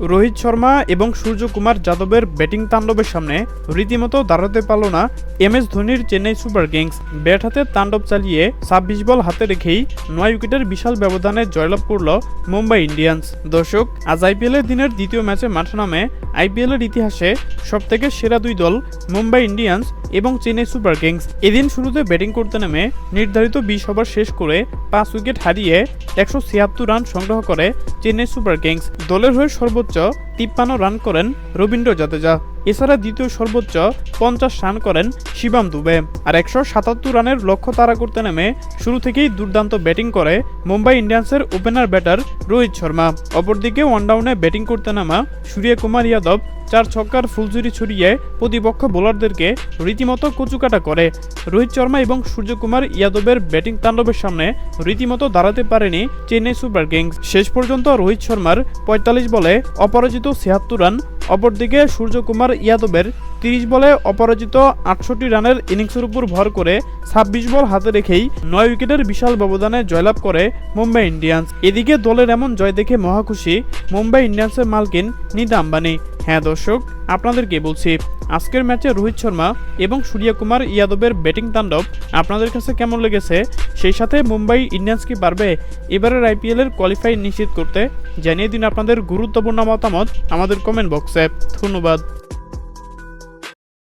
রোহিত শর্মা এবং সূর্যকুমার যাদবের ব্যাটিং তাণ্ডবের সামনে রীতিমতো দাঁড়াতে পারল না এম এস ধোনির চেন্নাই সুপার কিংস। ব্যাট হাতে তাণ্ডব চালিয়ে ছাব্বিশ বল হাতে রেখেই নয় উইকেটের বিশাল ব্যবধানে জয়লাভ করল মুম্বাই ইন্ডিয়ান্স। দর্শক, আজ আইপিএলের দিনের দ্বিতীয় ম্যাচে মাঠে নামে আইপিএলের ইতিহাসে সবথেকে সেরা দুই দল মুম্বাই ইন্ডিয়ান্স এবং চেন্নাই সুপার কিংস। এদিন শুরুতে ব্যাটিং করতে নেমে নির্ধারিত বিশ ওভার শেষ করে পাঁচ উইকেট হারিয়ে একশো ছিয়াত্তর রান সংগ্রহ করে চেন্নাই সুপার কিংস। দলের হয়ে সর্বোচ্চ 어렵죠? তিপ্পান্ন রান করেন রবীন্দ্র জাদেজা। এছাড়া দ্বিতীয় সর্বোচ্চ পঞ্চাশ রান করেন শিবাম দুবে। আর একশো সাতাত্তর রানের লক্ষ্য তাড়া করতে নেমে শুরু থেকেই দুর্দান্ত ব্যাটিং করে মুম্বাই ইন্ডিয়ান্সের ওপেনার ব্যাটার রোহিত শর্মা। অপরদিকে ওয়ানডাউনে ব্যাটিং করতে নামা সূর্যকুমার যাদব চার ছক্কার ফুলঝুরি ছড়িয়ে প্রতিপক্ষ বোলারদেরকে রীতিমতো কচুকাটা করে। রোহিত শর্মা এবং সূর্যকুমার ইয়াদবের ব্যাটিং তাণ্ডবের সামনে রীতিমতো দাঁড়াতে পারেনি চেন্নাই সুপার কিংস। শেষ পর্যন্ত রোহিত শর্মার পঁয়তাল্লিশ বলে অপরাজিত ছিয়াত্তর রান অপরদিকে সূর্যকুমার ইয়াদবের তিরিশ বলে অপরাজিত আটষট্টি রানের ইনিংসের উপর ভর করে ছাব্বিশ বল হাতে রেখেই নয় উইকেটের বিশাল ব্যবধানে জয়লাভ করে মুম্বাই ইন্ডিয়ান্স। এদিকে দলের এমন জয় দেখে মহাখুশি মুম্বাই ইন্ডিয়ান্সের মালকিন নিদা আম্বানি। হ্যাঁ দর্শক আপনাদেরকে বলছি? আজকের ম্যাচে রোহিত শর্মা এবং সূর্যকুমার ইয়াদবের ব্যাটিং তাণ্ডব আপনাদের কাছে কেমন লেগেছে? সেই সাথে মুম্বাই ইন্ডিয়ান্স কি পারবে? এবারের আইপিএলের কোয়ালিফাই নিশ্চিত করতে জানিয়ে দিন আপনাদের গুরুত্বপূর্ণ মতামত আমাদের কমেন্ট বক্সে। ধন্যবাদ।